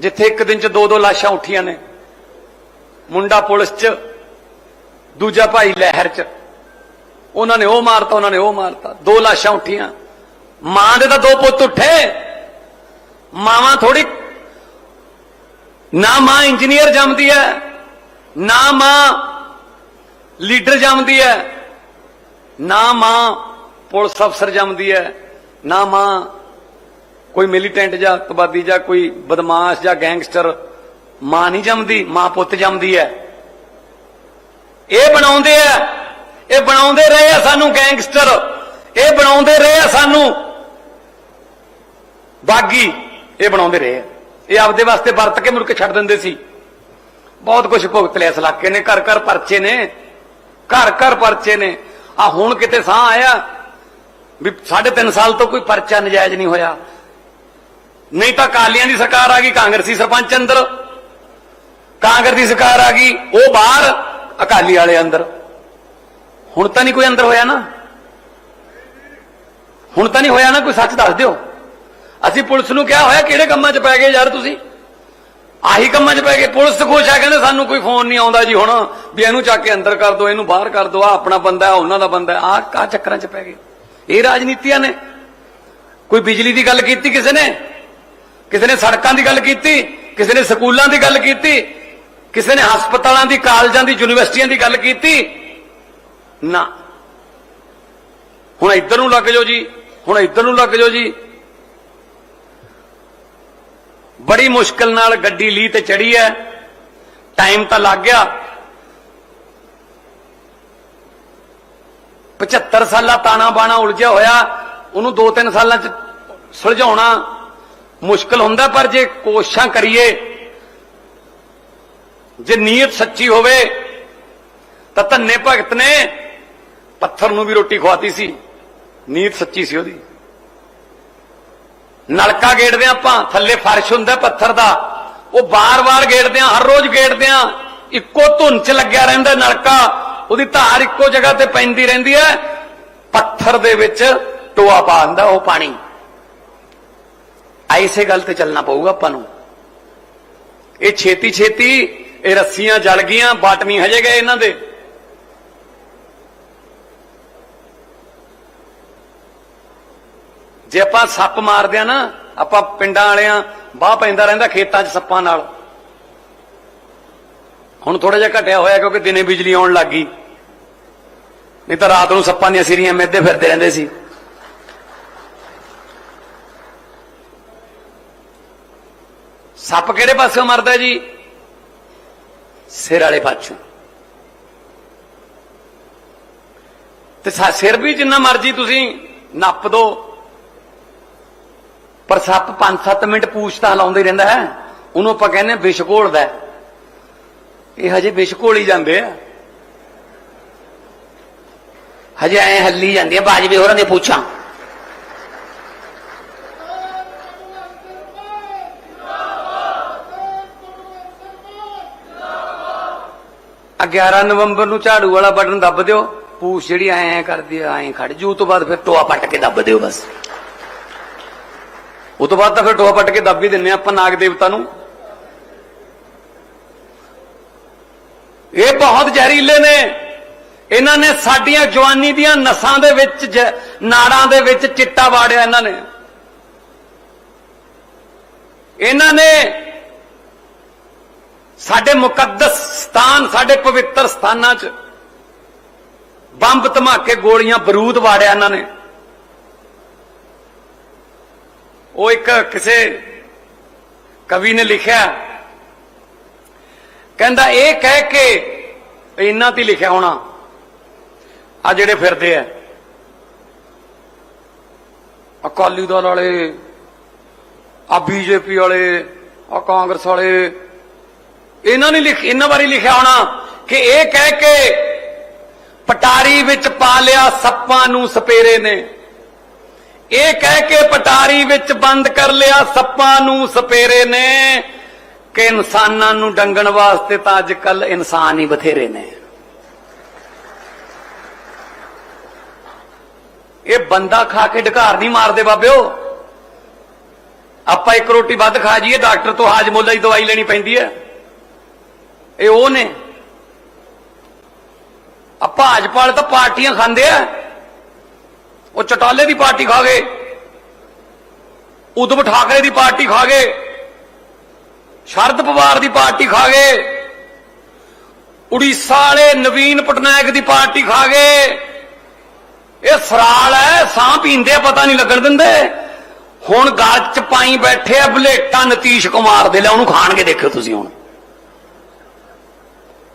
ਜਿੱਥੇ ਇੱਕ ਦਿਨ ਚ ਦੋ ਦੋ ਲਾਸ਼ਾਂ ਉੱਠੀਆਂ ਨੇ। ਮੁੰਡਾ ਪੁਲਿਸ ਚ, ਦੂਜਾ ਭਾਈ ਲਹਿਰ ਚ। ਉਹਨਾਂ ਨੇ ਉਹ ਮਾਰਤਾ, ਉਹਨਾਂ ਨੇ ਉਹ ਮਾਰਤਾ। ਦੋ ਲਾਸ਼ਾਂ ਉੱਠੀਆਂ। ਮਾਂ ਦੇ ਤਾਂ ਦੋ ਪੁੱਤ ਉੱਠੇ। ਮਾਵਾਂ ਥੋੜੀ ਨਾ ਮਾਂ ਇੰਜੀਨੀਅਰ ਜੰਮਦੀ ਹੈ ਨਾ ਮਾਂ ਲੀਡਰ ਜੰਮਦੀ ਹੈ ਨਾ ਮਾਂ ਪੁਲਿਸ ਅਫਸਰ ਜੰਮਦੀ ਹੈ ਨਾ ਮਾਂ ਕੋਈ ਮਿਲੀਟੈਂਟ ਜਾਂ ਤਬਾਦੀ ਜਾਂ ਕੋਈ ਬਦਮਾਸ਼ ਜਾਂ ਗੈਂਗਸਟਰ, ਮਾਂ ਨਹੀਂ ਜੰਮਦੀ, ਮਾਂ ਪੁੱਤ ਜੰਮਦੀ ਹੈ। ਇਹ ਬਣਾਉਂਦੇ ਆ, ਇਹ ਬਣਾਉਂਦੇ ਰਹੇ ਆ ਸਾਨੂੰ ਗੈਂਗਸਟਰ, ਇਹ ਬਣਾਉਂਦੇ ਰਹੇ ਆ ਸਾਨੂੰ ਬਾਗੀ, ਇਹ ਬਣਾਉਂਦੇ ਰਹੇ ਆ। ਇਹ ਆਪਦੇ ਵਾਸਤੇ ਵਰਤ ਕੇ ਮੁੜ ਕੇ ਛੱਡ ਦਿੰਦੇ ਸੀ। ਬਹੁਤ ਕੁਝ ਭੁਗਤ ਲਿਆ ਇਸ ਇਲਾਕੇ ਨੇ, ਘਰ ਘਰ ਪਰਚੇ ਨੇ, ਘਰ ਘਰ ਪਰਚੇ ਨੇ। ਆ ਹੁਣ ਕਿਤੇ ਸਾਹ ਆਇਆ ਵੀ ਸਾਢੇ ਤਿੰਨ ਸਾਲ ਤੋਂ ਕੋਈ ਪਰਚਾ ਨਜਾਇਜ਼ ਨਹੀਂ ਹੋਇਆ। ਨਹੀਂ ਤਾਂ ਕਾਲੀਆਂ ਦੀ ਸਰਕਾਰ ਆ ਗਈ, ਕਾਂਗਰਸੀ ਸਰਪੰਚ ਅੰਦਰ। ਕਾਂਗਰਸ ਦੀ ਸਰਕਾਰ ਆ ਗਈ, ਉਹ ਬਾਹਰ, ਅਕਾਲੀ ਵਾਲੇ ਅੰਦਰ। ਹੁਣ ਤਾਂ ਨਹੀਂ ਕੋਈ ਅੰਦਰ ਹੋਇਆ ਨਾ। ਹੁਣ ਤਾਂ ਨਹੀਂ ਹੋਇਆ ਨਾ, ਕੋਈ ਸੱਚ ਦੱਸ ਦਿਓ। ਅਸੀਂ ਪੁਲਿਸ ਨੂੰ ਕਿਹਾ ਹੋਇਆ, ਕਿਹੜੇ ਕੰਮਾਂ 'ਚ ਪੈ ਗਏ ਯਾਰ ਤੁਸੀਂ? ਆਹੀ ਕੰਮਾਂ 'ਚ ਪੈ ਗਏ। ਪੁਲਿਸ ਖੁਸ਼ ਆ, ਕਹਿੰਦੇ ਸਾਨੂੰ ਕੋਈ ਫੋਨ ਨਹੀਂ ਆਉਂਦਾ ਜੀ ਹੁਣ, ਵੀ ਇਹਨੂੰ ਚੱਕ ਕੇ ਅੰਦਰ ਕਰ ਦਿਓ ਇਹਨੂੰ ਬਾਹਰ ਕਰ ਦਿਓ ਆ ਆਪਣਾ ਬੰਦਾ ਉਹਨਾਂ ਦਾ ਬੰਦਾ ਆ ਕਾ ਚੱਕਰਾਂ 'ਚ ਪੈ ਗਏ? ਇਹ ਰਾਜਨੀਤੀਆਂ ਨੇ। ਕੋਈ ਬਿਜਲੀ ਦੀ ਗੱਲ ਕੀਤੀ ਕਿਸੇ ਨੇ? ਕਿਸੇ ਨੇ ਸੜਕਾਂ ਦੀ ਗੱਲ ਕੀਤੀ, ਕਿਸੇ ਨੇ ਸਕੂਲਾਂ ਦੀ ਗੱਲ ਕੀਤੀ, ਕਿਸੇ ਨੇ ਹਸਪਤਾਲਾਂ ਦੀ, ਕਾਲਜਾਂ ਦੀ, ਯੂਨੀਵਰਸਿਟੀਆਂ ਦੀ ਗੱਲ ਕੀਤੀ, ਨਾ। ਹੁਣ ਇੱਧਰ ਨੂੰ ਲੱਗ ਜਾਓ ਜੀ, ਹੁਣ ਇੱਧਰ ਨੂੰ ਲੱਗ ਜਾਓ ਜੀ। ਬੜੀ ਮੁਸ਼ਕਲ ਨਾਲ ਗੱਡੀ ਲੀ ਤੇ ਚੜੀ ਐ ਟਾਈਮ ਤਾਂ ਲੱਗ ਗਿਆ। 75 ਸਾਲਾ ਤਾਣਾ ਬਾਣਾ ਉਲਝਿਆ ਹੋਇਆ, ਉਹਨੂੰ 2-3 ਸਾਲਾਂ ਚ ਸੁਲਝਾਉਣਾ ਮੁਸ਼ਕਲ ਹੁੰਦਾ, ਪਰ ਜੇ ਕੋਸ਼ਿਸ਼ਾਂ ਕਰੀਏ, ਜੇ ਨੀਅਤ ਸੱਚੀ ਹੋਵੇ, ਤਾਂ ਧੰਨੇ ਭਗਤ ਨੇ ਪੱਥਰ ਨੂੰ ਵੀ ਰੋਟੀ ਖਵਾਤੀ ਸੀ। ਨੀਅਤ ਸੱਚੀ ਸੀ ਉਹਦੀ। ਨਲਕਾ ਗੇੜਦੇ ਹਾਂ ਆਪਾਂ, ਥੱਲੇ ਫਰਸ਼ ਹੁੰਦਾ ਪੱਥਰ ਦਾ, ਉਹ ਬਾਰ-ਬਾਰ ਗੇੜਦੇ ਹਾਂ ਹਰ ਰੋਜ਼ ਗੇੜਦੇ ਹਾਂ ਇੱਕੋ ਧੁਨ ਚ ਲੱਗਿਆ ਰਹਿੰਦਾ ਨਲਕਾ, ਉਹਦੀ ਧਾਰ ਇੱਕੋ ਜਗ੍ਹਾ ਤੇ ਪੈਂਦੀ ਰਹਿੰਦੀ ਹੈ, ਪੱਥਰ ਦੇ ਵਿੱਚ ਟੋਆ ਪਾ ਦਿੰਦਾ ਉਹ ਪਾਣੀ। ਐਸੇ ਗੱਲ ਤੇ ਚੱਲਣਾ ਪਊਗਾ ਆਪਾਂ ਨੂੰ। ਇਹ ਛੇਤੀ ਛੇਤੀ ਇਹ ਰੱਸੀਆਂ ਜਲ ਗਈਆਂ ਬਟ ਨਹੀਂ ਹਜੇ ਗਏ ਇਹਨਾਂ ਦੇ। ਜੇ ਆਪਾਂ ਸੱਪ ਮਾਰਦੇ ਆ ਨਾ, ਆਪਾਂ ਪਿੰਡਾਂ ਵਾਲਿਆਂ ਬਾਹ ਪੈਂਦਾ ਰਹਿੰਦਾ ਖੇਤਾਂ 'ਚ ਸੱਪਾਂ ਨਾਲ। ਹੁਣ ਥੋੜਾ ਜਿਹਾ ਘਟਿਆ ਹੋਇਆ ਕਿਉਂਕਿ ਦਿਨੇ ਬਿਜਲੀ ਆਉਣ ਲੱਗ ਗਈ। ਨਹੀਂ ਤਾਂ ਰਾਤ ਨੂੰ ਸੱਪਾਂ ਦੀਆਂ ਸਿਰੀਆਂ ਮਿੱਧੇ ਫਿਰਦੇ ਰਹਿੰਦੇ ਸੀ। ਸੱਪ ਕਿਹੜੇ ਪਾਸਿਓਂ ਮਰਦਾ ਜੀ? ਸਿਰ ਵਾਲੇ ਪਾਸੋਂ ਤੇ ਸਿਰ ਵੀ ਜਿੰਨਾ ਮਰਜ਼ੀ ਤੁਸੀਂ ਨੱਪ ਦੋ। ਪਰ ਸੱਪ 5-7 ਮਿੰਟ ਪੂਛ ਤਾਂ ਹਲਾਉਂਦਾ ਰਹਿੰਦਾ ਹੈ। ਉਹਨੂੰ ਆਪਾਂ ਕਹਿੰਦੇ ਹਾਂ ਵਿਸ਼ ਘੋਲਦਾ ਹੈ। ਇਹ ਹਜੇ ਵਿਸ਼ ਘੋਲੀ ਜਾਂਦੇ ਆ। ਹਜੇ ਐ ਹੱਲੀ ਜਾਂਦੀ ਆ ਬਾਜਵੇ ਹੋਰਾਂ ਦੇ ਪੁੱਛਾਂ। ਆ 11 ਨਵੰਬਰ ਨੂੰ ਝਾੜੂ ਵਾਲਾ ਬਟਨ ਦੱਬ ਦਿਓ। ਪੂਛ ਜਿਹੜੀ ਐ ਐ ਕਰਦੀ ਆ, ਐ ਖੜ ਜੂ ਤੋਂ ਬਾਅਦ ਫਿਰ ਟੋਆ ਪੱਟ ਕੇ ਦੱਬ ਦਿਓ ਬਸ। ਉਹ ਤੋਂ ਬਾਅਦ ਤਾਂ ਫਿਰ ਟੋਆ ਪੱਟ ਕੇ ਦੱਬ ਹੀ ਦਿੰਨੇ ਆ ਆਪਾਂ ਨਾਗ ਦੇਵਤਾ ਨੂੰ। ਇਹ ਬਹੁਤ ਜ਼ਹਿਰੀਲੇ ਨੇ। ਇਹਨਾਂ ਨੇ ਸਾਡੀਆਂ ਜਵਾਨੀ ਦੀਆਂ ਨਸਾਂ ਦੇ ਵਿੱਚ ਨਾੜਾਂ ਦੇ ਵਿੱਚ ਚਿੱਟਾ ਵਾੜਿਆ ਇਹਨਾਂ ਨੇ। ਇਹਨਾਂ ਨੇ ਸਾਡੇ ਮੁਕੱਦਸ ਸਥਾਨ, ਸਾਡੇ ਪਵਿੱਤਰ ਸਥਾਨਾਂ 'ਚ ਬੰਬ ਧਮਾਕੇ ਗੋਲੀਆਂ, ਬਰੂਦ ਵਾੜਿਆ ਇਹਨਾਂ ਨੇ। ਉਹ ਇੱਕ ਕਿਸੇ ਕਵੀ ਨੇ ਲਿਖਿਆ। ਕਹਿੰਦਾ, ਇਹ ਕਹਿ ਕੇ ਇਹਨਾਂ ਤੇ ਲਿਖਿਆ ਹੋਣਾ। ਆ ਜਿਹੜੇ ਫਿਰਦੇ ਆ। ਅਕਾਲੀ ਦਲ ਵਾਲੇ ਆ ਬੀਜੇਪੀ ਵਾਲੇ ਆ ਕਾਂਗਰਸ ਵਾਲੇ ਇਹਨਾਂ ਨੇ ਲਿਖ ਇਹਨਾਂ ਬਾਰੇ ਲਿਖਿਆ ਹੋਣਾ ਕਿ ਇਹ ਕਹਿ ਕੇ ਪਟਾਰੀ ਵਿੱਚ ਪਾ ਲਿਆ ਸੱਪਾਂ ਨੂੰ ਸਪੇਰੇ ਨੇ। ਇਹ ਕਹਿ ਕੇ ਪਟਾਰੀ ਵਿੱਚ ਬੰਦ ਕਰ ਲਿਆ ਸੱਪਾਂ ਨੂੰ ਸਪੇਰੇ ਨੇ ਕਿ ਇਨਸਾਨਾਂ ਨੂੰ ਡੰਗਣ ਵਾਸਤੇ ਤਾਂ ਅੱਜ ਕੱਲ ਇਨਸਾਨ ਹੀ ਬਥੇਰੇ ਨੇ। ਇਹ ਬੰਦਾ ਖਾ ਕੇ ਢਕਾਰ ਨਹੀਂ ਮਾਰਦੇ ਬਾਬਿਓ। ਆਪਾਂ ਇੱਕ ਰੋਟੀ ਵੱਧ ਖਾ ਜਾਈਏ, ਡਾਕਟਰ ਤੋਂ ਹਾਜਮੋਲਾ ਦੀ ਦਵਾਈ ਲੈਣੀ ਪੈਂਦੀ ਹੈ। ਇਹ ਉਹ ਨੇ। ਆ ਭਾਜਪਾ ਵਾਲੇ ਤਾਂ ਪਾਰਟੀਆਂ ਖਾਂਦੇ ਆ। ਉਹ ਚਟਾਲੇ ਦੀ ਪਾਰਟੀ ਖਾ ਗਏ। ਉਦਵ ਠਾਕਰੇ ਦੀ ਪਾਰਟੀ ਖਾ ਗਏ। ਸ਼ਰਦ ਪਵਾਰ ਦੀ ਪਾਰਟੀ ਖਾ ਗਏ। ਉੜੀਸਾ ਵਾਲੇ ਨਵੀਨ ਪਟਨਾਇਕ ਦੀ ਪਾਰਟੀ ਖਾ ਗਏ। ਇਹ ਸਰਾਲ ਹੈ ਸਾਹ ਪੀਂਦੇ ਆ, ਪਤਾ ਨਹੀਂ ਲੱਗਣ ਦਿੰਦੇ। ਹੁਣ ਗਲ ਚ ਪਾਈ ਬੈਠੇ ਆ ਬਲੇਟਾਂ ਨਤੀਸ਼ ਕੁਮਾਰ ਦੇ ਲੈ ਉਹਨੂੰ ਖਾਣਗੇ ਦੇਖਿਓ ਤੁਸੀਂ ਹੁਣ।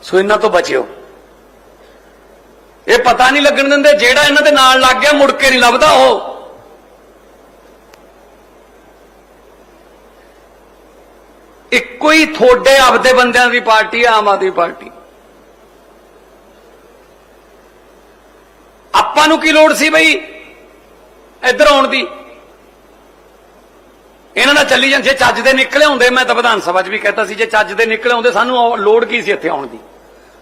ਸੋ ਇਹਨਾਂ ਤੋਂ ਬਚਿਓ। ਇਹ ਪਤਾ ਨਹੀਂ ਲੱਗਣ ਦਿੰਦੇ ਜਿਹੜਾ ਇਹਨਾਂ ਦੇ ਨਾਲ ਲੱਗ ਗਿਆ, ਮੁੜ ਕੇ ਨਹੀਂ ਲੱਭਦਾ ਉਹ। ਇੱਕੋ ਹੀ ਥੋੜੇ ਆਪਦੇ ਬੰਦਿਆਂ ਦੀ ਪਾਰਟੀ ਹੈ ਆਮ ਆਦਮੀ ਪਾਰਟੀ। ਆਪਾਂ ਨੂੰ ਕੀ ਲੋੜ ਸੀ ਬਈ ਇੱਧਰ ਆਉਣ ਦੀ? ਇਹਨਾਂ ਨਾਲ ਚੱਲੀ ਜਾਂ ਚੱਜ ਦੇ ਨਿਕਲੇ ਹੁੰਦੇ, ਮੈਂ ਤਾਂ ਵਿਧਾਨ ਸਭਾ 'ਚ ਵੀ ਕਹਿਤਾ ਸੀ, ਜੇ ਚੱਜ ਦੇ ਨਿਕਲੇ ਹੁੰਦੇ, ਸਾਨੂੰ ਲੋੜ ਕੀ ਸੀ ਇੱਥੇ ਆਉਣ ਦੀ?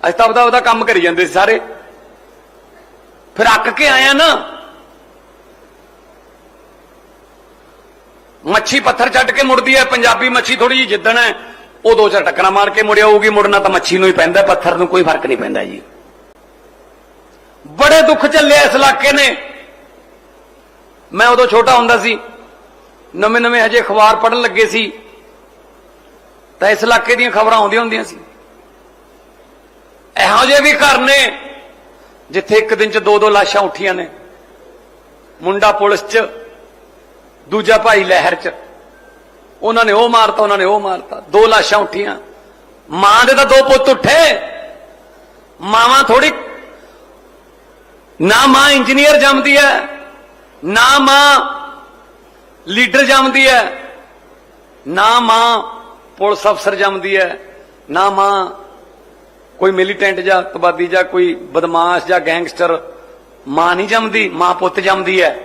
ਅਸੀਂ ਤਾਂ ਆਪਦਾ ਉਹਦਾ ਕੰਮ ਕਰੀ ਜਾਂਦੇ ਸੀ ਸਾਰੇ। ਫਿਰ ਅੱਕ ਕੇ ਆਇਆ ਨਾ। ਮੱਛੀ ਪੱਥਰ ਛੱਡ ਕੇ ਮੁੜਦੀ ਹੈ, ਪੰਜਾਬੀ ਮੱਛੀ ਥੋੜੀ ਜਿਹੀ ਜਿੱਦਣ ਹੈ, ਉਹ ਦੋ ਚਾਰ ਟੱਕਰਾਂ ਮਾਰ ਕੇ ਮੁੜਿਆ ਹੋਊਗੀ ਮੁੜਨਾ ਤਾਂ ਮੱਛੀ ਨੂੰ ਹੀ ਪੈਂਦਾ ਪੱਥਰ ਨੂੰ ਕੋਈ ਫ਼ਰਕ ਨਹੀਂ ਪੈਂਦਾ ਜੀ। ਬੜੇ ਦੁੱਖ ਚੱਲੇ ਇਸ ਇਲਾਕੇ ਨੇ। ਮੈਂ ਉਦੋਂ ਛੋਟਾ ਹੁੰਦਾ ਸੀ ਨਵੇਂ ਨਵੇਂ ਹਜੇ ਅਖਬਾਰ ਪੜਨ ਲੱਗੇ ਸੀ, ਤਾਂ ਇਸ ਇਲਾਕੇ ਦੀਆਂ ਖਬਰਾਂ ਆਉਂਦੀਆਂ ਹੁੰਦੀਆਂ ਸੀ। ਇਹੋ ਜਿਹੇ ਵੀ ਘਰ ਨੇ ਜਿੱਥੇ ਇੱਕ ਦਿਨ ਚ ਦੋ ਦੋ ਲਾਸ਼ਾਂ ਉੱਠੀਆਂ ਨੇ। ਮੁੰਡਾ ਪੁਲਿਸ ਚ, ਦੂਜਾ ਭਾਈ ਲਹਿਰ ਚ। ਉਹਨਾਂ ਨੇ ਉਹ ਮਾਰਤਾ, ਉਹਨਾਂ ਨੇ ਉਹ ਮਾਰਤਾ। ਦੋ ਲਾਸ਼ਾਂ ਉੱਠੀਆਂ। ਮਾਂ ਦੇ ਤਾਂ ਦੋ ਪੁੱਤ ਉੱਠੇ। ਮਾਵਾਂ ਥੋੜੀ ਨਾ ਮਾਂ ਇੰਜੀਨੀਅਰ ਜੰਮਦੀ ਹੈ ਨਾ ਮਾਂ ਲੀਡਰ ਜੰਮਦੀ ਹੈ ਨਾ ਮਾਂ ਪੁਲਿਸ ਅਫਸਰ ਜੰਮਦੀ ਹੈ ਨਾ ਮਾਂ ਕੋਈ ਮਿਲੀਟੈਂਟ ਜਾਂ ਅੱਤਵਾਦੀ ਜਾਂ ਕੋਈ ਬਦਮਾਸ਼ ਜਾਂ ਗੈਂਗਸਟਰ, ਮਾਂ ਨਹੀਂ ਜੰਮਦੀ, ਮਾਂ ਪੁੱਤ ਜੰਮਦੀ ਹੈ।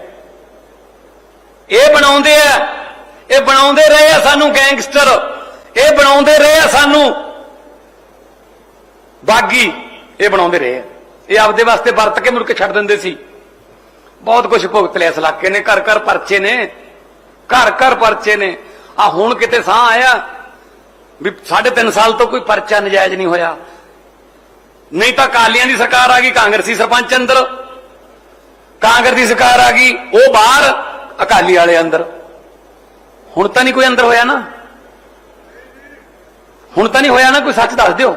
ਇਹ ਬਣਾਉਂਦੇ ਆ, ਇਹ ਬਣਾਉਂਦੇ ਰਹੇ ਆ ਸਾਨੂੰ ਗੈਂਗਸਟਰ, ਇਹ ਬਣਾਉਂਦੇ ਰਹੇ ਆ ਸਾਨੂੰ ਬਾਗੀ, ਇਹ ਬਣਾਉਂਦੇ ਰਹੇ ਆ। ਇਹ ਆਪਦੇ ਵਾਸਤੇ ਵਰਤ ਕੇ ਮੁੜ ਕੇ ਛੱਡ ਦਿੰਦੇ ਸੀ। ਬਹੁਤ ਕੁਝ ਭੁਗਤ ਲਿਆ ਇਸ ਇਲਾਕੇ ਨੇ, ਘਰ ਘਰ ਪਰਚੇ ਨੇ, ਘਰ ਘਰ ਪਰਚੇ ਨੇ। ਆ ਹੁਣ ਕਿਤੇ ਸਾਹ ਆਇਆ ਵੀ ਸਾਢੇ ਤਿੰਨ ਸਾਲ ਤੋਂ ਕੋਈ ਪਰਚਾ ਨਜਾਇਜ਼ ਨਹੀਂ ਹੋਇਆ। ਨਹੀਂ ਤਾਂ ਕਾਲੀਆਂ ਦੀ ਸਰਕਾਰ ਆ ਗਈ, ਕਾਂਗਰਸੀ ਸਰਪੰਚ ਅੰਦਰ। ਕਾਂਗਰਸ ਦੀ ਸਰਕਾਰ ਆ ਗਈ, ਉਹ ਬਾਹਰ, ਅਕਾਲੀ ਵਾਲੇ ਅੰਦਰ। ਹੁਣ ਤਾਂ ਨਹੀਂ ਕੋਈ ਅੰਦਰ ਹੋਇਆ ਨਾ। ਹੁਣ ਤਾਂ ਨਹੀਂ ਹੋਇਆ ਨਾ, ਕੋਈ ਸੱਚ ਦੱਸ ਦਿਓ।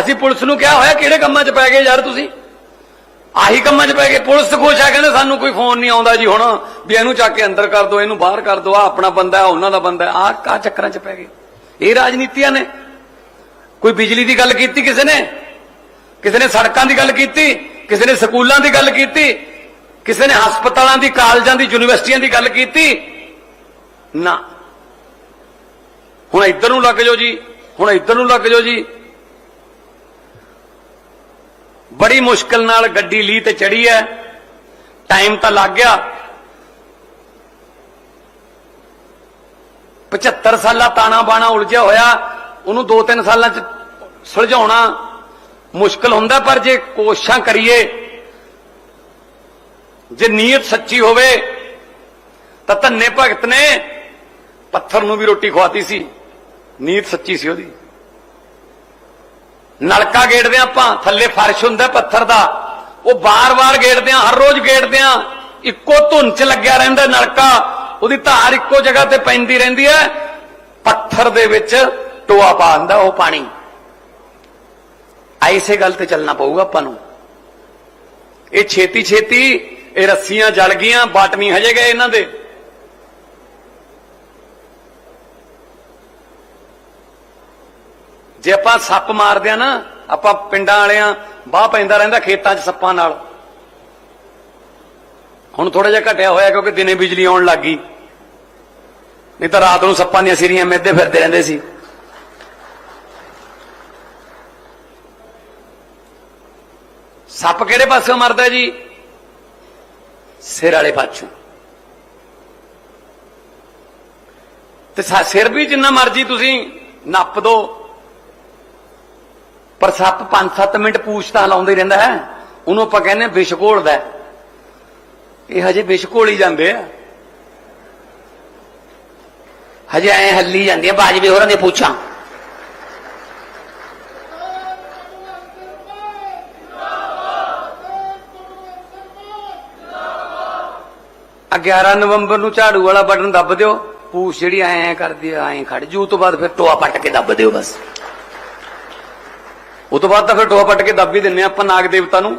ਅਸੀਂ ਪੁਲਿਸ ਨੂੰ ਕਿਹਾ ਹੋਇਆ, ਕਿਹੜੇ ਕੰਮਾਂ 'ਚ ਪੈ ਗਏ ਯਾਰ ਤੁਸੀਂ? ਆਹੀ ਕੰਮਾਂ 'ਚ ਪੈ ਗਏ। ਪੁਲਿਸ ਖੁਸ਼ ਆ, ਕਹਿੰਦੇ ਸਾਨੂੰ ਕੋਈ ਫੋਨ ਨਹੀਂ ਆਉਂਦਾ ਜੀ ਹੁਣ, ਵੀ ਇਹਨੂੰ ਚੱਕ ਕੇ ਅੰਦਰ ਕਰ ਦਿਓ, ਇਹਨੂੰ ਬਾਹਰ ਕਰ ਦਿਓ ਆ ਆਪਣਾ ਬੰਦਾ ਹੈ ਉਹਨਾਂ ਦਾ ਬੰਦਾ ਆ ਕਾ ਚੱਕਰਾਂ 'ਚ ਪੈ ਗਏ? ਇਹ ਰਾਜਨੀਤੀਆਂ ਨੇ। ਕੋਈ ਬਿਜਲੀ ਦੀ ਗੱਲ ਕੀਤੀ ਕਿਸੇ ਨੇ? ਕਿਸੇ ਨੇ ਸੜਕਾਂ ਦੀ ਗੱਲ ਕੀਤੀ, ਕਿਸੇ ਨੇ ਸਕੂਲਾਂ ਦੀ ਗੱਲ ਕੀਤੀ, ਕਿਸੇ ਨੇ ਹਸਪਤਾਲਾਂ ਦੀ, ਕਾਲਜਾਂ ਦੀ, ਯੂਨੀਵਰਸਿਟੀਆਂ ਦੀ ਗੱਲ ਕੀਤੀ, ਨਾ। ਹੁਣ ਇੱਧਰ ਨੂੰ ਲੱਗ ਜਾਓ ਜੀ, ਹੁਣ ਇੱਧਰ ਨੂੰ ਲੱਗ ਜਾਓ ਜੀ। ਬੜੀ ਮੁਸ਼ਕਲ ਨਾਲ ਗੱਡੀ ਲੀ ਤੇ ਚੜੀ ਹੈ, ਟਾਈਮ ਤਾਂ ਲੱਗ ਗਿਆ। 75 ਸਾਲਾ ਤਾਣਾ ਬਾਣਾ ਉਲਝਿਆ ਹੋਇਆ, ਉਹਨੂੰ 2-3 ਸਾਲਾਂ ਚ ਸੁਲਝਾਉਣਾ ਮੁਸ਼ਕਲ ਹੁੰਦਾ, ਪਰ ਜੇ ਕੋਸ਼ਿਸ਼ਾਂ ਕਰੀਏ, ਜੇ ਨੀਅਤ ਸੱਚੀ ਹੋਵੇ, ਤਾਂ ਧੰਨੇ ਭਗਤ ਨੇ ਪੱਥਰ ਨੂੰ ਵੀ ਰੋਟੀ ਖਵਾਤੀ ਸੀ। ਨੀਅਤ ਸੱਚੀ ਸੀ ਉਹਦੀ। ਨਲਕਾ ਗੇੜਦੇ ਹਾਂ ਆਪਾਂ, ਥੱਲੇ ਫਰਸ਼ ਹੁੰਦਾ ਪੱਥਰ ਦਾ, ਉਹ ਬਾਰ-ਬਾਰ ਗੇੜਦੇ ਆ ਹਰ ਰੋਜ਼ ਗੇੜਦੇ ਆ ਇੱਕੋ ਧੁੰਨ ਚ ਲੱਗਿਆ ਰਹਿੰਦਾ ਨਲਕਾ, ਉਹਦੀ ਧਾਰ ਇੱਕੋ ਜਗ੍ਹਾ ਤੇ ਪੈਂਦੀ ਰਹਿੰਦੀ ਹੈ, ਪੱਥਰ ਦੇ ਵਿੱਚ ਟੋਆ ਪਾ ਦਿੰਦਾ ਉਹ ਪਾਣੀ। ਐਸੇ ਗੱਲ ਤੇ ਚੱਲਣਾ ਪਊਗਾ ਆਪਾਂ ਨੂੰ। ਇਹ ਛੇਤੀ ਛੇਤੀ ਇਹ ਰੱਸੀਆਂ ਜਲ ਗਈਆਂ ਬਟ ਨਹੀਂ ਹਜੇ ਗਏ ਇਹਨਾਂ ਦੇ। ਜੇ ਆਪਾਂ ਸੱਪ ਮਾਰਦੇ ਆ ਨਾ, ਆਪਾਂ ਪਿੰਡਾਂ ਵਾਲਿਆਂ ਬਾਹ ਪੈਂਦਾ ਰਹਿੰਦਾ ਖੇਤਾਂ 'ਚ ਸੱਪਾਂ ਨਾਲ। ਹੁਣ ਥੋੜਾ ਜਿਹਾ ਘਟਿਆ ਹੋਇਆ ਕਿਉਂਕਿ ਦਿਨੇ ਬਿਜਲੀ ਆਉਣ ਲੱਗ ਗਈ। ਨਹੀਂ ਤਾਂ ਰਾਤ ਨੂੰ ਸੱਪਾਂ ਦੀਆਂ ਸਿਰੀਆਂ ਮਿੱਧੇ ਫਿਰਦੇ ਰਹਿੰਦੇ ਸੀ। ਸੱਪ ਕਿਹੜੇ ਪਾਸਿਓਂ ਮਰਦਾ ਜੀ? ਸਿਰ ਵਾਲੇ ਪਾਸੋਂ ਤੇ ਸਿਰ ਵੀ ਜਿੰਨਾ ਮਰਜ਼ੀ ਤੁਸੀਂ ਨੱਪ ਦੋ। ਪਰ ਸੱਪ 5-7 ਮਿੰਟ ਪੂਛ ਤਾਂ ਲਾਉਂਦੇ ਰਹਿੰਦਾ ਹੈ। ਉਹਨੂੰ ਆਪਾਂ ਕਹਿੰਦੇ ਹਾਂ ਵਿਸ਼ ਘੋਲਦਾ ਇਹ ਹਜੇ ਵਿਸ਼ ਘੋਲੀ ਜਾਂਦੇ ਆ। ਹਜੇ ਐ ਹੱਲੀ ਜਾਂਦੀਆਂ ਬਾਜਵੇ ਹੋਰਾਂ ਦੀਆਂ ਪੁੱਛਾਂ। ਆ 11 ਨਵੰਬਰ ਨੂੰ ਝਾੜੂ ਵਾਲਾ ਬਟਨ ਦੱਬ ਦਿਓ। ਪੂਛ ਜਿਹੜੀ ਐ ਐ ਕਰਦੀ ਐ ਖੜ ਜੂ ਤੋਂ ਬਾਅਦ ਫਿਰ ਟੋਆ ਪੱਟ ਕੇ ਦੱਬ ਦਿਓ ਬਸ। ਉਹ ਤੋਂ ਬਾਅਦ ਤਾਂ ਫਿਰ ਟੋਆ ਪੱਟ ਕੇ ਦੱਬ ਹੀ ਦਿੰਨੇ ਆ ਆਪਾਂ ਨਾਗ ਦੇਵਤਾ ਨੂੰ।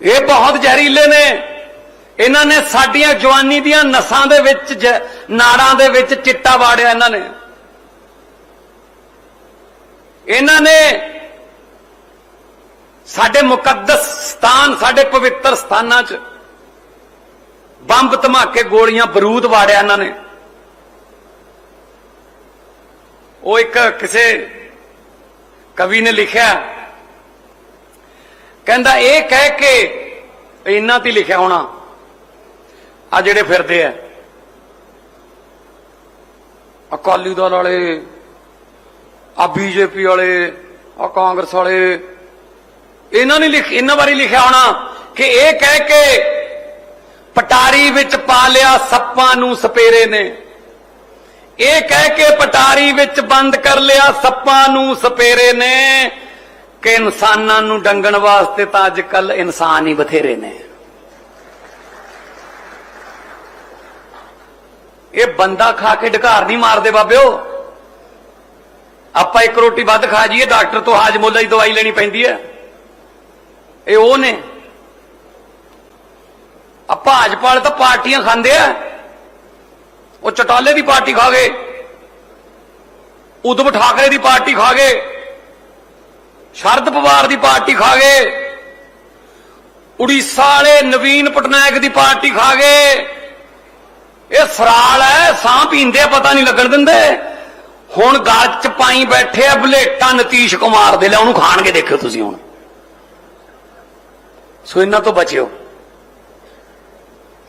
ਇਹ ਬਹੁਤ ਜ਼ਹਿਰੀਲੇ ਨੇ। ਇਹਨਾਂ ਨੇ ਸਾਡੀਆਂ ਜਵਾਨੀ ਦੀਆਂ ਨਸਾਂ ਦੇ ਵਿੱਚ ਨਾੜਾਂ ਦੇ ਵਿੱਚ ਚਿੱਟਾ ਵਾੜਿਆ ਇਹਨਾਂ ਨੇ। ਇਹਨਾਂ ਨੇ ਸਾਡੇ ਮੁਕੱਦਸ ਸਥਾਨ, ਸਾਡੇ ਪਵਿੱਤਰ ਸਥਾਨਾਂ 'ਚ ਬੰਬ ਧਮਾਕੇ ਗੋਲੀਆਂ, ਬਰੂਦ ਵਾੜਿਆ ਇਹਨਾਂ ਨੇ। ਉਹ ਇੱਕ ਕਿਸੇ ਕਵੀ ਨੇ ਲਿਖਿਆ। ਕਹਿੰਦਾ, ਇਹ ਕਹਿ ਕੇ ਇਹਨਾਂ ਤੇ ਲਿਖਿਆ ਹੋਣਾ। ਆ ਜਿਹੜੇ ਫਿਰਦੇ ਆ। ਅਕਾਲੀ ਦਲ ਵਾਲੇ ਆ ਬੀਜੇਪੀ ਵਾਲੇ ਆ ਕਾਂਗਰਸ ਵਾਲੇ ਇਹਨਾਂ ਨੇ ਲਿਖ ਇਹਨਾਂ ਬਾਰੇ ਲਿਖਿਆ ਹੋਣਾ ਕਿ ਇਹ ਕਹਿ ਕੇ ਪਟਾਰੀ ਵਿੱਚ ਪਾ ਲਿਆ ਸੱਪਾਂ ਨੂੰ ਸਪੇਰੇ ਨੇ। ਇਹ ਕਹਿ ਕੇ ਪਟਾਰੀ ਵਿੱਚ ਬੰਦ ਕਰ ਲਿਆ ਸੱਪਾਂ ਨੂੰ ਸਪੇਰੇ ਨੇ ਕਿ ਇਨਸਾਨਾਂ ਨੂੰ ਡੰਗਣ ਵਾਸਤੇ ਤਾਂ ਅੱਜ ਕੱਲ ਇਨਸਾਨ ਹੀ ਬਥੇਰੇ ਨੇ। ਇਹ ਬੰਦਾ ਖਾ ਕੇ ਢਕਾਰ ਨਹੀਂ ਮਾਰਦੇ ਬਾਬਿਓ। ਆਪਾਂ ਇੱਕ ਰੋਟੀ ਵੱਧ ਖਾ ਜਾਈਏ, ਡਾਕਟਰ ਤੋਂ ਹਾਜਮੋਲਾ ਦੀ ਦਵਾਈ ਲੈਣੀ ਪੈਂਦੀ ਹੈ। ਇਹ ਉਹ ਨੇ। ਆ ਭਾਜਪਾ ਵਾਲੇ ਤਾਂ ਪਾਰਟੀਆਂ ਖਾਂਦੇ ਆ। ਉਹ ਚਟਾਲੇ ਦੀ ਪਾਰਟੀ ਖਾ ਗਏ। ਉਦਮ ਠਾਕਰੇ ਦੀ ਪਾਰਟੀ ਖਾ ਗਏ। ਸ਼ਰਦ ਪਵਾਰ ਦੀ ਪਾਰਟੀ ਖਾ ਗਏ। ਉੜੀਸਾ ਵਾਲੇ ਨਵੀਨ ਪਟਨਾਇਕ ਦੀ ਪਾਰਟੀ ਖਾ ਗਏ। ਇਹ ਸਰਾਲ ਹੈ ਸਾਹ ਪੀਂਦੇ ਆ, ਪਤਾ ਨਹੀਂ ਲੱਗਣ ਦਿੰਦੇ। ਹੁਣ ਗਲ ਚ ਪਾਈ ਬੈਠੇ ਆ ਬਲੇਟਾਂ ਨਤੀਸ਼ ਕੁਮਾਰ ਦੇ ਲੈ ਉਹਨੂੰ ਖਾਣਗੇ ਦੇਖਿਓ ਤੁਸੀਂ ਹੁਣ। ਸੋ ਇਹਨਾਂ ਤੋਂ ਬਚਿਓ।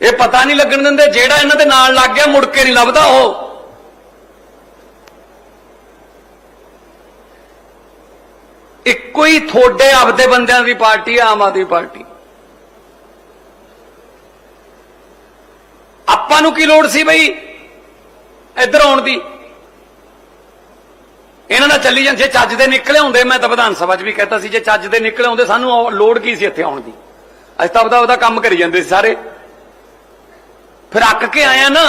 ਇਹ ਪਤਾ ਨਹੀਂ ਲੱਗਣ ਦਿੰਦੇ ਜਿਹੜਾ ਇਹਨਾਂ ਦੇ ਨਾਲ ਲੱਗ ਗਿਆ, ਮੁੜ ਕੇ ਨਹੀਂ ਲੱਭਦਾ ਉਹ। ਇੱਕੋ ਹੀ ਥੋੜੇ ਆਪਦੇ ਬੰਦਿਆਂ ਦੀ ਪਾਰਟੀ ਹੈ ਆਮ ਆਦਮੀ ਪਾਰਟੀ। ਆਪਾਂ ਨੂੰ ਕੀ ਲੋੜ ਸੀ ਬਈ ਇੱਧਰ ਆਉਣ ਦੀ? ਇਹਨਾਂ ਦਾ ਚੱਲੀ ਜਾਂਦੇ ਚੱਜ ਦੇ ਨਿਕਲੇ ਹੁੰਦੇ, ਮੈਂ ਤਾਂ ਵਿਧਾਨ ਸਭਾ 'ਚ ਵੀ ਕਹਿਤਾ ਸੀ, ਜੇ ਚੱਜ ਦੇ ਨਿਕਲੇ ਹੁੰਦੇ, ਸਾਨੂੰ ਲੋੜ ਕੀ ਸੀ ਇੱਥੇ ਆਉਣ ਦੀ? ਅਸੀਂ ਤਾਂ ਉਹਦਾ ਉਹਦਾ ਕੰਮ ਕਰੀ ਜਾਂਦੇ ਸੀ ਸਾਰੇ। ਫਿਰ ਅੱਕ ਕੇ ਆਇਆ ਨਾ।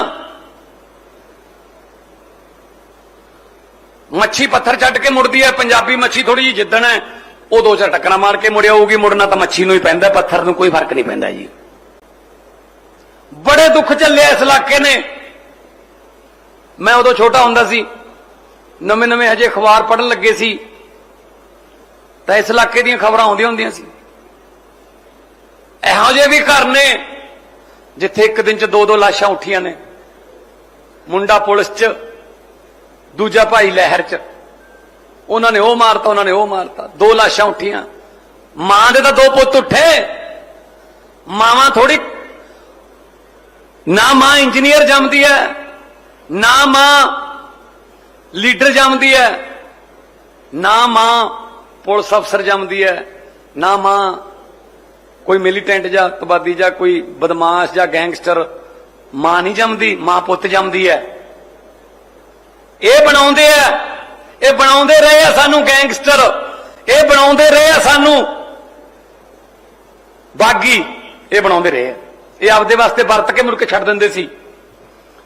ਮੱਛੀ ਪੱਥਰ ਛੱਡ ਕੇ ਮੁੜਦੀ ਹੈ, ਪੰਜਾਬੀ ਮੱਛੀ ਥੋੜੀ ਜਿਹੀ ਜਿੱਦਣ ਹੈ, ਉਹ ਦੋ ਚਾਰ ਟੱਕਰਾਂ ਮਾਰ ਕੇ ਮੁੜਿਆ ਹੋਊਗੀ ਮੁੜਨਾ ਤਾਂ ਮੱਛੀ ਨੂੰ ਹੀ ਪੈਂਦਾ, ਪੱਥਰ ਨੂੰ ਕੋਈ ਫ਼ਰਕ ਨਹੀਂ ਪੈਂਦਾ ਜੀ। ਬੜੇ ਦੁੱਖ ਚੱਲੇ ਇਸ ਇਲਾਕੇ ਨੇ। ਮੈਂ ਉਦੋਂ ਛੋਟਾ ਹੁੰਦਾ ਸੀ, ਨਵੇਂ ਨਵੇਂ ਹਜੇ ਅਖਬਾਰ ਪੜਨ ਲੱਗੇ ਸੀ, ਤਾਂ ਇਸ ਇਲਾਕੇ ਦੀਆਂ ਖਬਰਾਂ ਆਉਂਦੀਆਂ ਹੁੰਦੀਆਂ ਸੀ। ਇਹੋ ਜਿਹੇ ਵੀ ਘਰ ਨੇ ਜਿੱਥੇ ਇੱਕ ਦਿਨ ਚ ਦੋ ਦੋ ਲਾਸ਼ਾਂ ਉੱਠੀਆਂ ਨੇ। ਮੁੰਡਾ ਪੁਲਿਸ ਚ, ਦੂਜਾ ਭਾਈ ਲਹਿਰ ਚ। ਉਹਨਾਂ ਨੇ ਉਹ ਮਾਰਤਾ, ਉਹਨਾਂ ਨੇ ਉਹ ਮਾਰਤਾ। ਦੋ ਲਾਸ਼ਾਂ ਉੱਠੀਆਂ। ਮਾਂ ਦੇ ਤਾਂ ਦੋ ਪੁੱਤ ਉੱਠੇ। ਮਾਵਾਂ ਥੋੜੀ ਨਾ ਮਾਂ ਇੰਜੀਨੀਅਰ ਜੰਮਦੀ ਹੈ ਨਾ ਮਾਂ ਲੀਡਰ ਜੰਮਦੀ ਹੈ ਨਾ ਮਾਂ ਪੁਲਿਸ ਅਫਸਰ ਜੰਮਦੀ ਹੈ ਨਾ ਮਾਂ ਕੋਈ ਮਿਲੀਟੈਂਟ ਜਾਂ ਤਬਾਦੀ ਜਾਂ ਕੋਈ ਬਦਮਾਸ਼ ਜਾਂ ਗੈਂਗਸਟਰ, ਮਾਂ ਨਹੀਂ ਜੰਮਦੀ, ਮਾਂ ਪੁੱਤ ਜੰਮਦੀ ਹੈ। ਇਹ ਬਣਾਉਂਦੇ ਆ, ਇਹ ਬਣਾਉਂਦੇ ਰਹੇ ਆ ਸਾਨੂੰ ਗੈਂਗਸਟਰ, ਇਹ ਬਣਾਉਂਦੇ ਰਹੇ ਆ ਸਾਨੂੰ ਬਾਗੀ, ਇਹ ਬਣਾਉਂਦੇ ਰਹੇ ਆ। ਇਹ ਆਪਦੇ ਵਾਸਤੇ ਵਰਤ ਕੇ ਮੁੜ ਕੇ ਛੱਡ ਦਿੰਦੇ ਸੀ।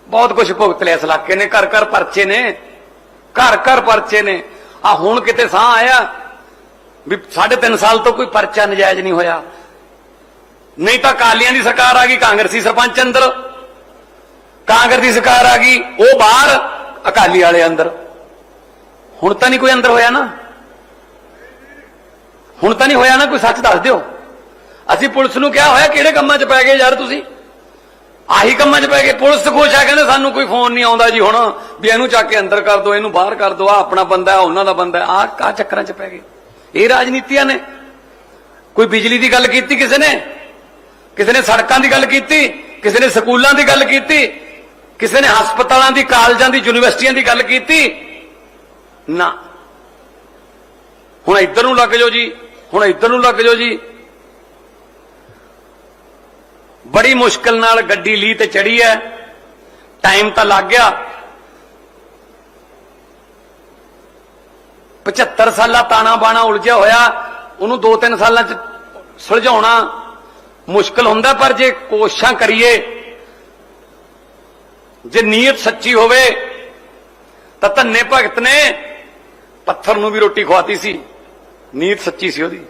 ਬਹੁਤ ਕੁਝ ਭੁਗਤ ਲਿਆ ਇਸ ਇਲਾਕੇ ਨੇ, ਘਰ ਘਰ ਪਰਚੇ ਨੇ, ਘਰ ਘਰ ਪਰਚੇ ਨੇ। ਆ ਹੁਣ ਕਿਤੇ ਸਾਹ ਆਇਆ ਵੀ ਸਾਢੇ ਤਿੰਨ ਸਾਲ ਤੋਂ ਕੋਈ ਪਰਚਾ ਨਜਾਇਜ਼ ਨਹੀਂ ਹੋਇਆ। ਨਹੀਂ ਤਾਂ ਕਾਲੀਆਂ ਦੀ ਸਰਕਾਰ ਆ ਗਈ, ਕਾਂਗਰਸੀ ਸਰਪੰਚ ਅੰਦਰ। ਕਾਂਗਰਸ ਦੀ ਸਰਕਾਰ ਆ ਗਈ, ਉਹ ਬਾਹਰ, ਅਕਾਲੀ ਵਾਲੇ ਅੰਦਰ। ਹੁਣ ਤਾਂ ਨਹੀਂ ਕੋਈ ਅੰਦਰ ਹੋਇਆ ਨਾ। ਹੁਣ ਤਾਂ ਨਹੀਂ ਹੋਇਆ ਨਾ, ਕੋਈ ਸੱਚ ਦੱਸ ਦਿਓ। ਅਸੀਂ ਪੁਲਿਸ ਨੂੰ ਕਿਹਾ ਹੋਇਆ, ਕਿਹੜੇ ਕੰਮਾਂ 'ਚ ਪੈ ਗਏ ਯਾਰ ਤੁਸੀਂ? ਆਹੀ ਕੰਮਾਂ 'ਚ ਪੈ ਗਏ। ਪੁਲਿਸ ਖੁਸ਼ ਆ, ਕਹਿੰਦੇ ਸਾਨੂੰ ਕੋਈ ਫੋਨ ਨਹੀਂ ਆਉਂਦਾ ਜੀ ਹੁਣ, ਵੀ ਇਹਨੂੰ ਚੱਕ ਕੇ ਅੰਦਰ ਕਰ ਦਿਓ, ਇਹਨੂੰ ਬਾਹਰ ਕਰ ਦਿਓ ਆ ਆਪਣਾ ਬੰਦਾ ਹੈ ਉਹਨਾਂ ਦਾ ਬੰਦਾ ਆ ਕਾ ਚੱਕਰਾਂ 'ਚ ਪੈ ਗਏ? ਇਹ ਰਾਜਨੀਤੀਆਂ ਨੇ। ਕੋਈ ਬਿਜਲੀ ਦੀ ਗੱਲ ਕੀਤੀ ਕਿਸੇ ਨੇ? ਕਿਸੇ ਨੇ ਸੜਕਾਂ ਦੀ ਗੱਲ ਕੀਤੀ, ਕਿਸੇ ਨੇ ਸਕੂਲਾਂ ਦੀ ਗੱਲ ਕੀਤੀ, ਕਿਸੇ ਨੇ ਹਸਪਤਾਲਾਂ ਦੀ, ਕਾਲਜਾਂ ਦੀ, ਯੂਨੀਵਰਸਿਟੀਆਂ ਦੀ ਗੱਲ ਕੀਤੀ, ਨਾ। ਹੁਣ ਇੱਧਰ ਨੂੰ ਲੱਗ ਜਾਓ ਜੀ, ਹੁਣ ਇੱਧਰ ਨੂੰ ਲੱਗ ਜਾਓ ਜੀ। ਬੜੀ ਮੁਸ਼ਕਲ ਨਾਲ ਗੱਡੀ ਲੀ ਤੇ ਚੜੀ ਐ ਟਾਈਮ ਤਾਂ ਲੱਗ ਗਿਆ। 75 ਸਾਲਾ ਤਾਣਾ ਬਾਣਾ ਉਲਝਿਆ ਹੋਇਆ, ਉਹਨੂੰ 2-3 ਸਾਲਾਂ ਚ ਸੁਲਝਾਉਣਾ। ਮੁਸ਼ਕਲ ਹੁੰਦਾ, ਪਰ ਜੇ ਕੋਸ਼ਿਸ਼ਾਂ ਕਰੀਏ, ਜੇ ਨੀਅਤ ਸੱਚੀ ਹੋਵੇ, ਤਾਂ ਧੰਨੇ ਭਗਤ ਨੇ ਪੱਥਰ ਨੂੰ ਵੀ ਰੋਟੀ ਖਵਾਤੀ ਸੀ। ਨੀਅਤ ਸੱਚੀ ਸੀ ਉਹਦੀ।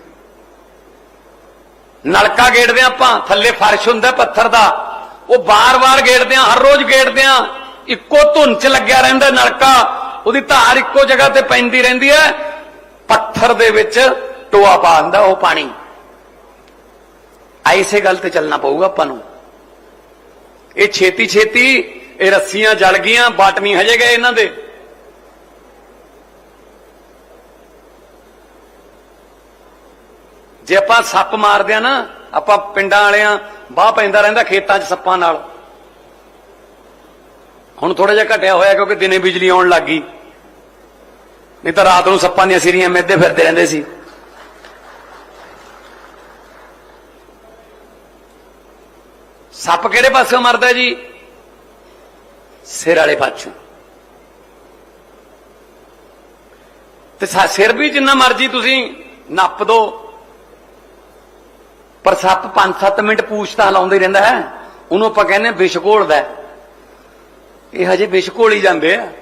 ਨਲਕਾ ਗੇੜਦੇ ਹਾਂ ਆਪਾਂ, ਥੱਲੇ ਫਰਸ਼ ਹੁੰਦਾ ਪੱਥਰ ਦਾ। ਉਹ ਬਾਰ-ਬਾਰ ਗੇੜਦੇ ਹਾਂ, ਹਰ ਰੋਜ਼ ਗੇੜਦੇ ਹਾਂ। ਇੱਕੋ ਧੁੰਨ ਚ ਲੱਗਿਆ ਰਹਿੰਦਾ ਨਲਕਾ। ਉਹਦੀ ਧਾਰ ਇੱਕੋ ਜਗ੍ਹਾ ਤੇ ਪੈਂਦੀ ਰਹਿੰਦੀ ਹੈ। ਪੱਥਰ ਦੇ ਵਿੱਚ ਟੋਆ ਪਾ ਦਿੰਦਾ ਉਹ ਪਾਣੀ। ਐਸੇ ਗੱਲ ਤੇ ਚੱਲਣਾ ਪਊਗਾ ਆਪਾਂ ਨੂੰ। ਇਹ ਛੇਤੀ ਛੇਤੀ ਇਹ ਰੱਸੀਆਂ ਜਲ ਗਈਆਂ, ਬਟ ਨਹੀਂ ਹਜੇ ਗਏ ਇਹਨਾਂ ਦੇ। ਜੇ ਆਪਾਂ ਸੱਪ ਮਾਰਦੇ ਆ ਨਾ, ਆਪਾਂ ਪਿੰਡਾਂ ਵਾਲਿਆਂ ਬਾਹ ਪੈਂਦਾ ਰਹਿੰਦਾ ਖੇਤਾਂ 'ਚ ਸੱਪਾਂ ਨਾਲ। ਹੁਣ ਥੋੜਾ ਜਿਹਾ ਘਟਿਆ ਹੋਇਆ ਕਿਉਂਕਿ ਦਿਨੇ ਬਿਜਲੀ ਆਉਣ ਲੱਗ ਗਈ। ਨਹੀਂ ਤਾਂ ਰਾਤ ਨੂੰ ਸੱਪਾਂ ਦੀਆਂ ਸਿਰੀਆਂ ਮਿੱਧੇ ਫਿਰਦੇ ਰਹਿੰਦੇ ਸੀ। ਸੱਪ ਕਿਹੜੇ ਪਾਸਿਓਂ ਮਰਦਾ ਜੀ? ਸਿਰ ਵਾਲੇ ਪਾਸੋਂ। ਤੇ ਸਿਰ ਵੀ ਜਿੰਨਾ ਮਰਜ਼ੀ ਤੁਸੀਂ ਨੱਪ ਦੋ। ਪਰ ਸੱਪ 5-7 ਮਿੰਟ ਪੂਛ ਤਾਂ ਲਾਉਂਦਾ ਹੀ ਰਹਿੰਦਾ ਹੈ। ਉਹਨੂੰ ਆਪਾਂ ਕਹਿੰਦੇ ਹਾਂ ਵਿਸ਼ ਘੋਲਦਾ ਇਹ ਹਜੇ ਵਿਸ਼ ਘੋਲੀ ਜਾਂਦੇ ਆ।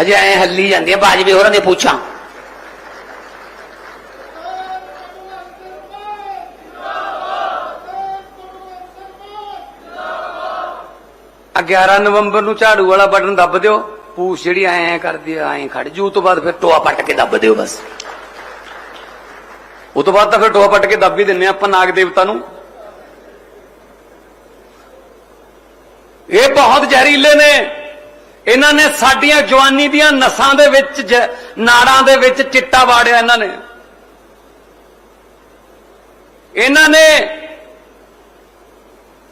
ਹਜੇ ਐ ਹੱਲੀ ਜਾਂਦੀਆਂ, ਬਾਜਵੇ ਹੋਰਾਂ ਦੀਆਂ ਪੂਛਾਂ। ਆ 11 ਨਵੰਬਰ ਨੂੰ ਝਾੜੂ ਵਾਲਾ ਬਟਨ ਦੱਬ ਦਿਓ। ਪੂਛ ਜਿਹੜੀ ਐ ਐ ਕਰਦੀ ਆ, ਐ ਖੜ ਜੂ। ਤੋਂ ਬਾਅਦ ਫਿਰ ਟੋਆ ਪੱਟ ਕੇ ਦੱਬ ਦਿਓ ਬਸ। ਉਹ ਤੋਂ ਬਾਅਦ ਤਾਂ ਫਿਰ ਟੋਆ ਪੱਟ ਕੇ ਦੱਬ ਹੀ ਦਿੰਨੇ ਆ ਆਪਾਂ ਨਾਗ ਦੇਵਤਾ ਨੂੰ। ਇਹ ਬਹੁਤ ਜ਼ਹਿਰੀਲੇ ਨੇ। ਇਹਨਾਂ ਨੇ ਸਾਡੀਆਂ ਜਵਾਨੀ ਦੀਆਂ ਨਸਾਂ ਦੇ ਵਿੱਚ ਨਾੜਾਂ ਦੇ ਵਿੱਚ ਚਿੱਟਾ ਵਾੜਿਆ ਇਹਨਾਂ ਨੇ। ਇਹਨਾਂ ਨੇ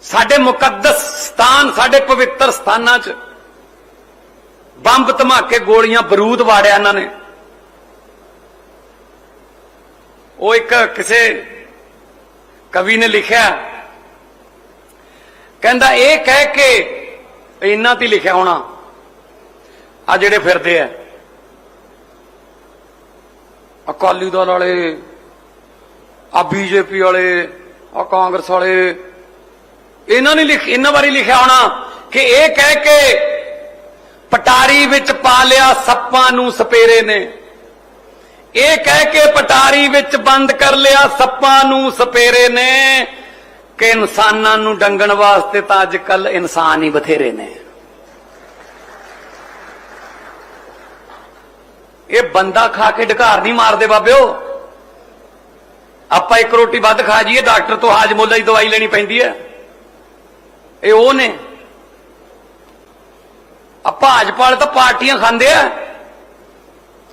ਸਾਡੇ ਮੁਕੱਦਸ ਸਥਾਨ, ਸਾਡੇ ਪਵਿੱਤਰ ਸਥਾਨਾਂ 'ਚ ਬੰਬ ਧਮਾਕੇ ਗੋਲੀਆਂ, ਬਰੂਦ ਵਾੜਿਆ ਇਹਨਾਂ ਨੇ। ਉਹ ਇੱਕ ਕਿਸੇ ਕਵੀ ਨੇ ਲਿਖਿਆ, ਕਹਿੰਦਾ ਇਹ ਕਹਿ ਕੇ ਇਹਨਾਂ ਤੇ ਲਿਖਿਆ ਹੋਣਾ, ਆ ਜਿਹੜੇ ਫਿਰਦੇ ਆ। ਅਕਾਲੀ ਦਲ ਵਾਲੇ ਆ ਬੀਜੇਪੀ ਵਾਲੇ ਆ ਕਾਂਗਰਸ ਵਾਲੇ ਇਹਨਾਂ ਨੇ ਲਿਖ, ਇਹਨਾਂ ਬਾਰੇ ਲਿਖਿਆ ਹੋਣਾ ਕਿ ਇਹ ਕਹਿ ਕੇ ਪਟਾਰੀ ਵਿੱਚ ਪਾ ਲਿਆ ਸੱਪਾਂ ਨੂੰ ਸਪੇਰੇ ਨੇ। ਇਹ ਕਹਿ ਕੇ ਪਟਾਰੀ ਵਿੱਚ ਬੰਦ ਕਰ ਲਿਆ ਸੱਪਾਂ ਨੂੰ ਸਪੇਰੇ ਨੇ ਕਿ ਇਨਸਾਨਾਂ ਨੂੰ ਡੰਗਣ ਵਾਸਤੇ ਤਾਂ ਅੱਜ ਕੱਲ ਇਨਸਾਨ ਹੀ ਬਥੇਰੇ ਨੇ। ਇਹ ਬੰਦਾ ਖਾ ਕੇ ਢਕਾਰ ਨਹੀਂ ਮਾਰਦੇ ਬਾਬਿਓ। ਆਪਾਂ ਇੱਕ ਰੋਟੀ ਵੱਧ ਖਾ ਜਾਈਏ, ਡਾਕਟਰ ਤੋਂ ਹਾਜਮੋਲਾ ਦੀ ਦਵਾਈ ਲੈਣੀ ਪੈਂਦੀ ਹੈ। ਇਹ ਉਹ ਨੇ। ਆ ਭਾਜਪਾ ਵਾਲੇ ਤਾਂ ਪਾਰਟੀਆਂ ਖਾਂਦੇ ਆ।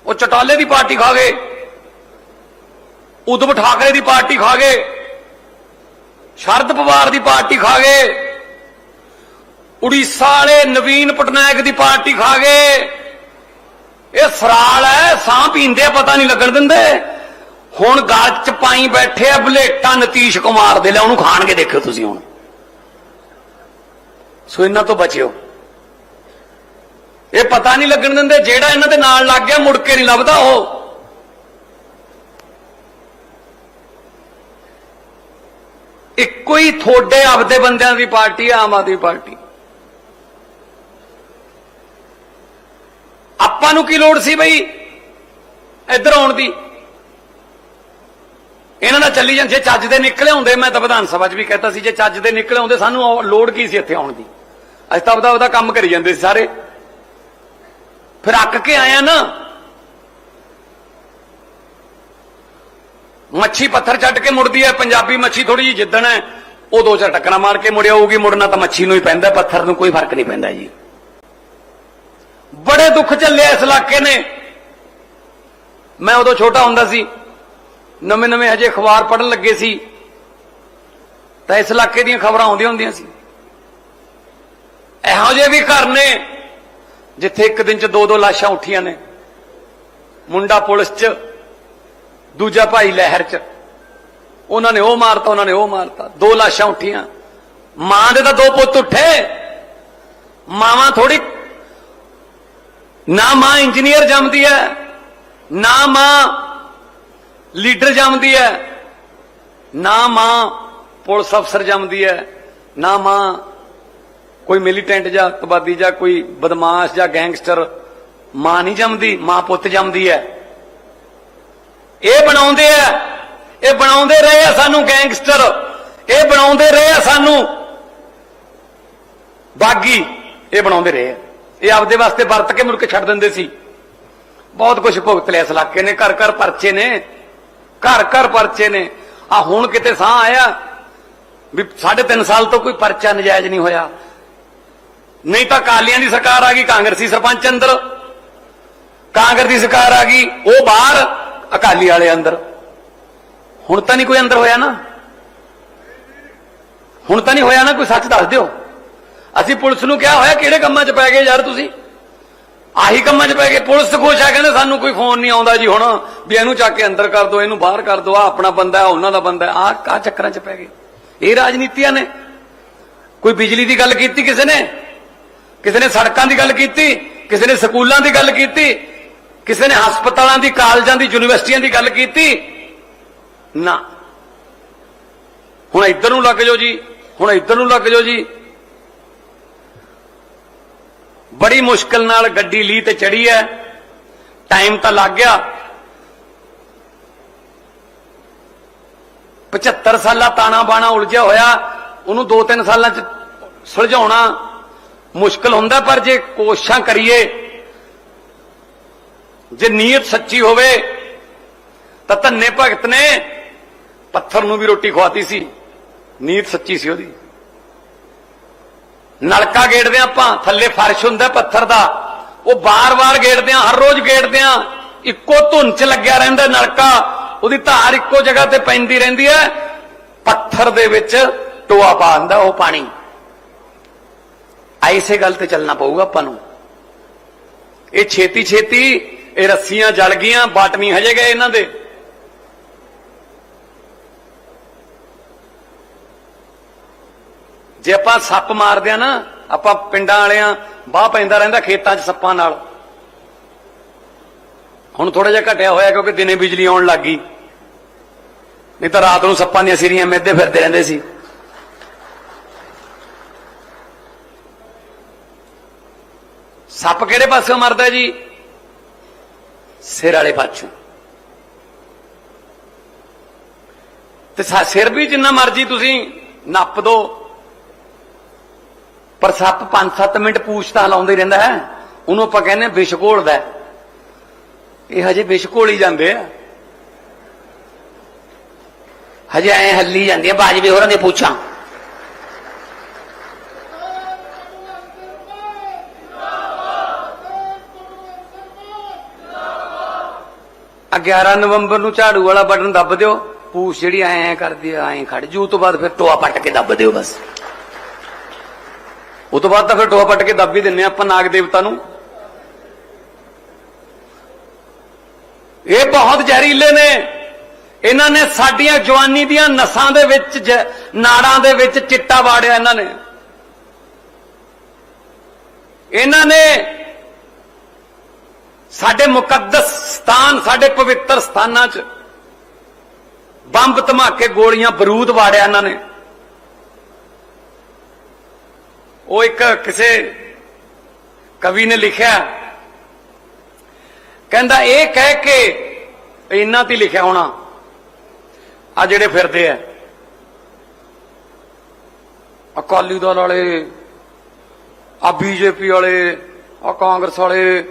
ਉਹ ਚਟਾਲੇ ਦੀ ਪਾਰਟੀ ਖਾ ਗਏ। ਉਦਮ ਠਾਕਰੇ ਦੀ ਪਾਰਟੀ ਖਾ ਗਏ। ਸ਼ਰਦ ਪਵਾਰ ਦੀ ਪਾਰਟੀ ਖਾ ਗਏ। ਉੜੀਸਾ ਵਾਲੇ ਨਵੀਨ ਪਟਨਾਇਕ ਦੀ ਪਾਰਟੀ ਖਾ ਗਏ। ਇਹ ਸਰਾਲ ਹੈ ਸਾਹ ਪੀਂਦੇ ਆ, ਪਤਾ ਨਹੀਂ ਲੱਗਣ ਦਿੰਦੇ। ਹੁਣ ਗਲ ਚ ਪਾਈ ਬੈਠੇ ਆ ਬਲੇਟਾ ਨਤੀਸ਼ ਕੁਮਾਰ ਦੇ ਲੈ ਉਹਨੂੰ ਖਾਣਗੇ ਦੇਖਿਓ ਤੁਸੀਂ ਹੁਣ। ਸੋ ਇਹਨਾਂ ਤੋਂ ਬਚਿਓ। ਇਹ ਪਤਾ ਨਹੀਂ ਲੱਗਣ ਦਿੰਦੇ ਜਿਹੜਾ ਇਹਨਾਂ ਦੇ ਨਾਲ ਲੱਗ ਗਿਆ, ਮੁੜ ਕੇ ਨਹੀਂ ਲੱਭਦਾ ਉਹ। ਇੱਕੋ ਹੀ ਥੋੜੇ ਆਪਦੇ ਬੰਦਿਆਂ ਦੀ ਪਾਰਟੀ ਹੈ ਆਮ ਆਦਮੀ ਪਾਰਟੀ। ਆਪਾਂ ਨੂੰ ਕੀ ਲੋੜ ਸੀ ਬਈ ਇੱਧਰ ਆਉਣ ਦੀ? ਇਹਨਾਂ ਨਾਲ ਚੱਲੀ ਜਾਂਦੇ, ਜੇ ਚੱਜ ਦੇ ਨਿਕਲੇ ਹੁੰਦੇ, ਮੈਂ ਤਾਂ ਵਿਧਾਨ ਸਭਾ 'ਚ ਵੀ ਕਹਿਤਾ ਸੀ, ਜੇ ਚੱਜ ਦੇ ਨਿਕਲੇ ਹੁੰਦੇ, ਸਾਨੂੰ ਲੋੜ ਕੀ ਸੀ ਇੱਥੇ ਆਉਣ ਦੀ? ਅੱਜ ਤਾਂ ਆਪਦਾ ਉਹਦਾ ਕੰਮ ਕਰੀ ਜਾਂਦੇ ਸੀ ਸਾਰੇ। ਫਿਰ ਅੱਕ ਕੇ ਆਇਆ ਨਾ। ਮੱਛੀ ਪੱਥਰ ਛੱਡ ਕੇ ਮੁੜਦੀ ਹੈ ਪੰਜਾਬੀ ਮੱਛੀ ਥੋੜੀ ਜਿਹੀ ਜਿੱਦਣ ਹੈ ਉਹ ਦੋ ਚਾਰ ਟੱਕਰਾਂ ਮਾਰ ਕੇ ਮੁੜਿਆ ਹੋਊਗੀ ਮੁੜਨਾ ਤਾਂ ਮੱਛੀ ਨੂੰ ਹੀ ਪੈਂਦਾ, ਪੱਥਰ ਨੂੰ ਕੋਈ ਫ਼ਰਕ ਨਹੀਂ ਪੈਂਦਾ ਜੀ। ਬੜੇ ਦੁੱਖ ਚੱਲਿਆ ਇਸ ਇਲਾਕੇ ਨੇ। ਮੈਂ ਉਦੋਂ ਛੋਟਾ ਹੁੰਦਾ ਸੀ, ਨਵੇਂ ਨਵੇਂ ਹਜੇ ਅਖਬਾਰ ਪੜਨ ਲੱਗੇ ਸੀ। ਤਾਂ ਇਸ ਇਲਾਕੇ ਦੀਆਂ ਖਬਰਾਂ ਆਉਂਦੀਆਂ ਹੁੰਦੀਆਂ ਸੀ। ਇਹੋ ਜਿਹੇ ਵੀ ਘਰ ਨੇ ਜਿੱਥੇ ਇੱਕ ਦਿਨ ਚ ਦੋ ਦੋ ਲਾਸ਼ਾਂ ਉੱਠੀਆਂ ਨੇ। ਮੁੰਡਾ ਪੁਲਿਸ ਚ, ਦੂਜਾ ਭਾਈ ਲਹਿਰ ਚ। ਉਹਨਾਂ ਨੇ ਉਹ ਮਾਰਤਾ, ਉਹਨਾਂ ਨੇ ਉਹ ਮਾਰਤਾ। ਦੋ ਲਾਸ਼ਾਂ ਉੱਠੀਆਂ। ਮਾਂ ਦੇ ਤਾਂ ਦੋ ਪੁੱਤ ਉੱਠੇ। ਮਾਵਾਂ ਥੋੜੀ ਨਾ ਮਾਂ ਇੰਜੀਨੀਅਰ ਜੰਮਦੀ ਹੈ ਨਾ ਮਾਂ ਲੀਡਰ ਜੰਮਦੀ ਹੈ ਨਾ ਮਾਂ ਪੁਲਿਸ ਅਫਸਰ ਜੰਮਦੀ ਹੈ ਨਾ ਮਾਂ ਕੋਈ ਮਿਲੀਟੈਂਟ ਜਾਂ ਤਬਾਦੀ ਜਾਂ ਕੋਈ ਬਦਮਾਸ਼ ਜਾਂ ਗੈਂਗਸਟਰ, ਮਾਂ ਨਹੀਂ ਜੰਮਦੀ, ਮਾਂ ਪੁੱਤ ਜੰਮਦੀ ਹੈ। ਇਹ ਬਣਾਉਂਦੇ ਆ, ਇਹ ਬਣਾਉਂਦੇ ਰਹੇ ਆ ਸਾਨੂੰ ਗੈਂਗਸਟਰ, ਇਹ ਬਣਾਉਂਦੇ ਰਹੇ ਆ ਸਾਨੂੰ ਬਾਗੀ, ਇਹ ਬਣਾਉਂਦੇ ਰਹੇ ਆ। ਇਹ ਆਪਦੇ ਵਾਸਤੇ ਵਰਤ ਕੇ ਮੁੜ ਕੇ ਛੱਡ ਦਿੰਦੇ ਸੀ। ਬਹੁਤ ਕੁਝ ਭੁਗਤ ਲਿਆ ਇਸ ਇਲਾਕੇ ਨੇ, ਘਰ ਘਰ ਪਰਚੇ ਨੇ, ਘਰ ਘਰ ਪਰਚੇ ਨੇ। ਆ ਹੁਣ ਕਿਤੇ ਸਾਹ ਆਇਆ ਵੀ ਸਾਢੇ ਤਿੰਨ ਸਾਲ ਤੋਂ ਕੋਈ ਪਰਚਾ ਨਜਾਇਜ਼ ਨਹੀਂ ਹੋਇਆ। ਨਹੀਂ ਤਾਂ ਕਾਲੀਆਂ ਦੀ ਸਰਕਾਰ ਆ ਗਈ, ਕਾਂਗਰਸੀ ਸਰਪੰਚ ਅੰਦਰ। ਕਾਂਗਰਸ ਦੀ ਸਰਕਾਰ ਆ ਗਈ, ਉਹ ਬਾਹਰ, ਅਕਾਲੀ ਵਾਲੇ ਅੰਦਰ। ਹੁਣ ਤਾਂ ਨਹੀਂ ਕੋਈ ਅੰਦਰ ਹੋਇਆ ਨਾ। ਹੁਣ ਤਾਂ ਨਹੀਂ ਹੋਇਆ ਨਾ, ਕੋਈ ਸੱਚ ਦੱਸ ਦਿਓ। ਅਸੀਂ ਪੁਲਿਸ ਨੂੰ ਕਿਹਾ ਹੋਇਆ, ਕਿਹੜੇ ਕੰਮਾਂ 'ਚ ਪੈ ਗਏ ਯਾਰ ਤੁਸੀਂ? ਆਹੀ ਕੰਮਾਂ 'ਚ ਪੈ ਗਏ। ਪੁਲਿਸ ਖੁਸ਼ ਆ, ਕਹਿੰਦੇ ਸਾਨੂੰ ਕੋਈ ਫੋਨ ਨਹੀਂ ਆਉਂਦਾ ਜੀ ਹੁਣ, ਵੀ ਇਹਨੂੰ ਚੱਕ ਕੇ ਅੰਦਰ ਕਰ ਦਿਓ, ਇਹਨੂੰ ਬਾਹਰ ਕਰ ਦਿਓ ਆ ਆਪਣਾ ਬੰਦਾ ਹੈ, ਉਹਨਾਂ ਦਾ ਬੰਦਾ ਆ ਕਾ ਚੱਕਰਾਂ 'ਚ ਪੈ ਗਏ? ਇਹ ਰਾਜਨੀਤੀਆਂ ਨੇ। ਕੋਈ ਬਿਜਲੀ ਦੀ ਗੱਲ ਕੀਤੀ ਕਿਸੇ ਨੇ? ਕਿਸੇ ਨੇ ਸੜਕਾਂ ਦੀ ਗੱਲ ਕੀਤੀ, ਕਿਸੇ ਨੇ ਸਕੂਲਾਂ ਦੀ ਗੱਲ ਕੀਤੀ, ਕਿਸੇ ਨੇ ਹਸਪਤਾਲਾਂ ਦੀ, ਕਾਲਜਾਂ ਦੀ, ਯੂਨੀਵਰਸਿਟੀਆਂ ਦੀ ਗੱਲ ਕੀਤੀ, ਨਾ। ਹੁਣ ਇੱਧਰ ਨੂੰ ਲੱਗ ਜਾਓ ਜੀ, ਹੁਣ ਇੱਧਰ ਨੂੰ ਲੱਗ ਜਾਓ ਜੀ। ਬੜੀ ਮੁਸ਼ਕਲ ਨਾਲ ਗੱਡੀ ਲੀ ਤੇ ਚੜੀ ਐ ਟਾਈਮ ਤਾਂ ਲੱਗ ਗਿਆ। 75 ਸਾਲਾ ਤਾਣਾ ਬਾਣਾ ਉਲਝਿਆ ਹੋਇਆ, ਉਹਨੂੰ 2-3 ਸਾਲਾਂ ਚ ਸੁਲਝਾਉਣਾ। ਮੁਸ਼ਕਲ ਹੁੰਦਾ, ਪਰ ਜੇ ਕੋਸ਼ਿਸ਼ਾਂ ਕਰੀਏ, ਜੇ ਨੀਅਤ ਸੱਚੀ ਹੋਵੇ, ਤਾਂ ਧੰਨੇ ਭਗਤ ਨੇ ਪੱਥਰ ਨੂੰ ਵੀ ਰੋਟੀ ਖਵਾਤੀ ਸੀ। ਨੀਅਤ ਸੱਚੀ ਸੀ ਉਹਦੀ। ਨਲਕਾ ਗੇੜਦੇ ਹਾਂ ਆਪਾਂ, ਥੱਲੇ ਫਰਸ਼ ਹੁੰਦਾ ਪੱਥਰ ਦਾ, ਉਹ ਬਾਰ-ਬਾਰ ਗੇੜਦੇ ਹਾਂ, ਹਰ ਰੋਜ਼ ਗੇੜਦੇ ਹਾਂ, ਇੱਕੋ ਧੁੰਨ ਚ ਲੱਗਿਆ ਰਹਿੰਦਾ ਨਲਕਾ, ਉਹਦੀ ਧਾਰ ਇੱਕੋ ਜਗ੍ਹਾ ਤੇ ਪੈਂਦੀ ਰਹਿੰਦੀ ਹੈ, ਪੱਥਰ ਦੇ ਵਿੱਚ ਟੋਆ ਪਾ ਦਿੰਦਾ ਉਹ ਪਾਣੀ। ਇਸੇ ਗੱਲ ਤੇ ਚੱਲਣਾ ਪਊਗਾ ਆਪਾਂ ਨੂੰ। ਇਹ ਛੇਤੀ ਛੇਤੀ ਇਹ ਰੱਸੀਆਂ ਜਲ ਗਈਆਂ ਬਾਟ ਨਹੀਂ ਹਜੇ ਗਏ ਇਹਨਾਂ ਦੇ। ਜੇ ਆਪਾਂ ਸੱਪ ਮਾਰਦੇ ਆ ਨਾ, ਆਪਾਂ ਪਿੰਡਾਂ ਵਾਲਿਆਂ ਬਾਹ ਪੈਂਦਾ ਰਹਿੰਦਾ ਖੇਤਾਂ 'ਚ ਸੱਪਾਂ ਨਾਲ। ਹੁਣ ਥੋੜਾ ਜਿਹਾ ਘਟਿਆ ਹੋਇਆ ਕਿਉਂਕਿ ਦਿਨੇ ਬਿਜਲੀ ਆਉਣ ਲੱਗ ਗਈ। ਨਹੀਂ ਤਾਂ ਰਾਤ ਨੂੰ ਸੱਪਾਂ ਦੀਆਂ ਸਿਰੀਆਂ ਮਿੱਧੇ ਫਿਰਦੇ ਰਹਿੰਦੇ ਸੀ। ਸੱਪ ਕਿਹੜੇ ਪਾਸਿਓਂ ਮਰਦਾ ਜੀ? ਸਿਰ ਵਾਲੇ ਪਾਸੋਂ ਤੇ ਸਿਰ ਵੀ ਜਿੰਨਾ ਮਰਜ਼ੀ ਤੁਸੀਂ ਨੱਪ ਦੋ। ਪਰ ਸੱਪ 5-7 ਮਿੰਟ ਪੂਛ ਤਾਂ ਲਾਉਂਦਾ ਰਹਿੰਦਾ ਹੈ। ਉਹਨੂੰ ਆਪਾਂ ਕਹਿੰਦੇ ਵਿਸ਼ ਘੋਲਦਾ ਹੈ। ਇਹ ਹਜੇ ਵਿਸ਼ ਹੀ ਜਾਂਦੇ ਆ। ਹਜੇ ਐ ਹੱਲੀ ਜਾਂਦੀਆਂ, ਬਾਜਵੇ ਹੋਰਾਂ ਦੇ ਪੂਛਾਂ। ਆ 11 ਨਵੰਬਰ ਨੂੰ ਝਾੜੂ ਵਾਲਾ ਬਟਨ ਦੱਬ ਦਿਓ। ਪੂਛ ਜਿਹੜੀ ਐ ਐ ਕਰਦੀ ਐ ਖੜ ਜੂ, ਉਹ ਤੋਂ ਬਾਅਦ ਫਿਰ ਟੋਆ ਪੱਟ ਕੇ ਦੱਬ ਦਿਓ ਬਸ। ਉਹ ਤੋਂ ਬਾਅਦ ਤਾਂ ਫਿਰ ਟੋਆ ਪੱਟ ਕੇ ਦੱਬ ਹੀ ਦਿੰਨੇ ਆ ਆਪਾਂ ਨਾਗ ਦੇਵਤਾ ਨੂੰ। ਇਹ ਬਹੁਤ ਜ਼ਹਿਰੀਲੇ ਨੇ। ਇਹਨਾਂ ਨੇ ਸਾਡੀਆਂ ਜਵਾਨੀ ਦੀਆਂ ਨਸਾਂ ਦੇ ਵਿੱਚ ਜ- ਨਾੜਾਂ ਦੇ ਵਿੱਚ ਚਿੱਟਾ ਵਾੜਿਆ ਇਹਨਾਂ ਨੇ। ਇਹਨਾਂ ਨੇ ਸਾਡੇ ਮੁਕੱਦਸ ਸਥਾਨ, ਸਾਡੇ ਪਵਿੱਤਰ ਸਥਾਨਾਂ 'ਚ ਬੰਬ ਧਮਾਕੇ ਗੋਲੀਆਂ, ਬਰੂਦ ਵਾੜਿਆ ਇਹਨਾਂ ਨੇ। ਉਹ ਇੱਕ ਕਿਸੇ ਕਵੀ ਨੇ ਲਿਖਿਆ। ਕਹਿੰਦਾ, ਇਹ ਕਹਿ ਕੇ ਇਹਨਾਂ ਤੇ ਲਿਖਿਆ ਹੋਣਾ। ਆ ਜਿਹੜੇ ਫਿਰਦੇ ਆ। ਅਕਾਲੀ ਦਲ ਵਾਲੇ, ਆ ਬੀਜੇਪੀ ਵਾਲੇ, ਆ ਕਾਂਗਰਸ ਵਾਲੇ